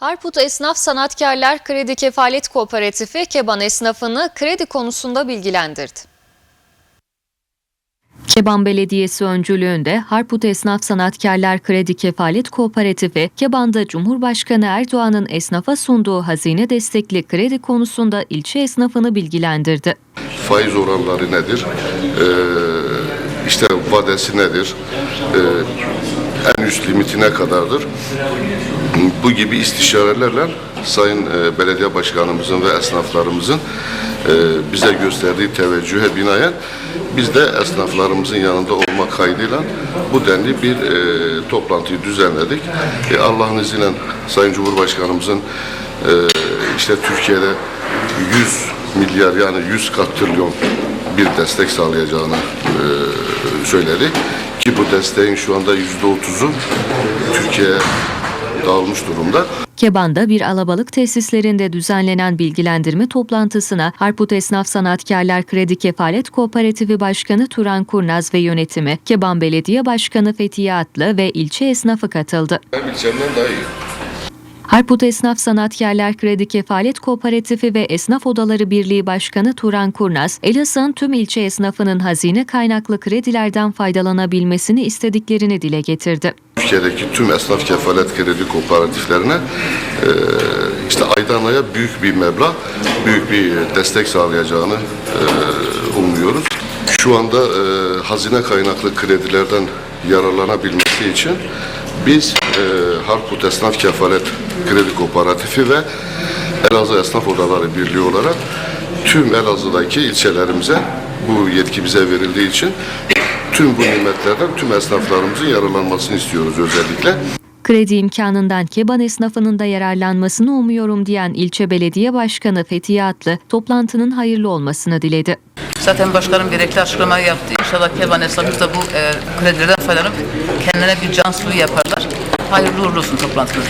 Harput Esnaf Sanatkarlar Kredi Kefalet Kooperatifi Keban esnafını kredi konusunda bilgilendirdi. Keban Belediyesi öncülüğünde Harput Esnaf Sanatkarlar Kredi Kefalet Kooperatifi, Keban'da Cumhurbaşkanı Erdoğan'ın esnafa sunduğu hazine destekli kredi konusunda ilçe esnafını bilgilendirdi. faiz oranları nedir, Ee, işte vadesi nedir, Ee, en üst limiti ne kadardır. Bu gibi istişarelerle Sayın e, Belediye Başkanımızın ve esnaflarımızın e, bize gösterdiği teveccühe binaen biz de esnaflarımızın yanında olmak kaydıyla bu denli bir e, toplantıyı düzenledik. Allah'ın izniyle Sayın Cumhurbaşkanımızın işte Türkiye'de 100 milyar yani 100 kat trilyon bir destek sağlayacağını e, söyledi. Ki bu desteğin şu anda yüzde otuzu Türkiye'ye dağılmış durumda. Keban'da bir alabalık tesislerinde düzenlenen bilgilendirme toplantısına Harput Esnaf Sanatkarlar Kredi Kefalet Kooperatifi Başkanı Turan Kurnaz ve yönetimi, Keban Belediye Başkanı Fethiye Atlı ve ilçe esnafı katıldı. Benim ilçemden daha iyi. Harput Esnaf Sanatkarlar Kredi Kefalet Kooperatifi ve Esnaf Odaları Birliği Başkanı Turan Kurnaz, Elazığ'ın tüm ilçe esnafının hazine kaynaklı kredilerden faydalanabilmesini istediklerini dile getirdi. Türkiye'deki tüm esnaf kefalet kredi kooperatiflerine e, işte aydan aya büyük bir meblağ, büyük bir destek sağlayacağını e, umuyoruz. Şu anda e, hazine kaynaklı kredilerden yararlanabilmesi için biz Harput Esnaf Kefalet Kredi Kooperatifi ve Elazığ Esnaf Odaları Birliği olarak tüm Elazığ'daki ilçelerimize bu yetki bize verildiği için tüm bu nimetlerden tüm esnaflarımızın yararlanmasını istiyoruz özellikle. Kredi imkanından Keban esnafının da yararlanmasını umuyorum diyen ilçe belediye başkanı Fethiye Atlı, toplantının hayırlı olmasını diledi. Zaten başkanım gerekli açıklamayı yaptı. İnşallah Keban esnafımız da bu e, kredilerden faydalanıp kendilerine bir can suyu yaparlar. Hayırlı uğurlu olsun toplantımız.